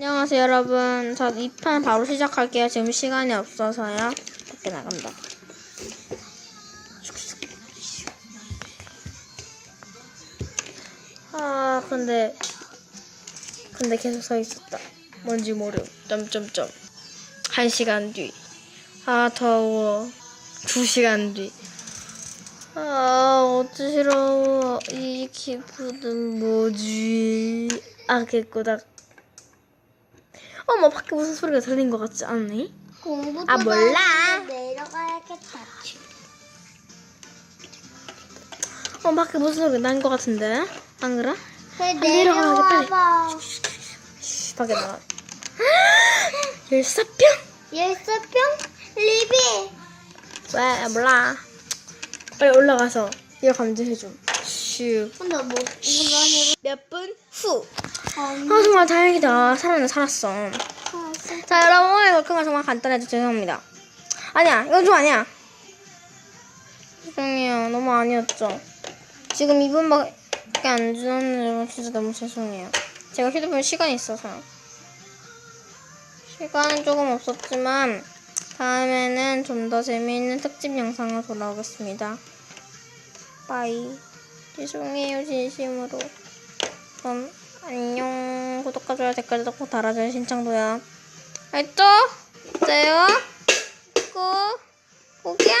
안녕하세요 여러분. 저 2판 바로 시작할게요. 지금 시간이 없어서요. 밖에 나간다. 아 근데 근데 계속 서 있었다. 뭔지 모르 점점점. 한 시간 뒤아 더워. 두 시간 뒤아 어지러워. 이 기분은 뭐지? 아 개꾸다 어머 밖에 무슨 소리가 들린 것 같지 않니? 공부도 아, 몰라. 내려가야겠다. 어 밖에 무슨 소리가 난 것 같은데 안 그래? 그래 내려가야겠다, 빨리. 내려와봐. 쉿, 밖에 나가 열사병 열사병 리비. 왜 몰라 빨리 올라가서 이거 감지해줌 슉 근데 뭐 이거 몇 분 후. 아 정말 다행이다. 살아는 살았어. 자 여러분 오늘 녹화가 정말 간단해서 죄송합니다. 아니야 이건 좀 아니야. 죄송해요. 너무 아니었죠. 지금 2분밖에 안 지났는데 진짜 너무 죄송해요. 제가 휴대폰 시간이 있어서. 시간은 조금 없었지만 다음에는 좀 더 재미있는 특집 영상으로 돌아오겠습니다. 빠이. 죄송해요 진심으로. 그럼 안녕 좋아요 댓글도 꼭 달아줘요 신청도요 알죠? 어요? 꾹 고기야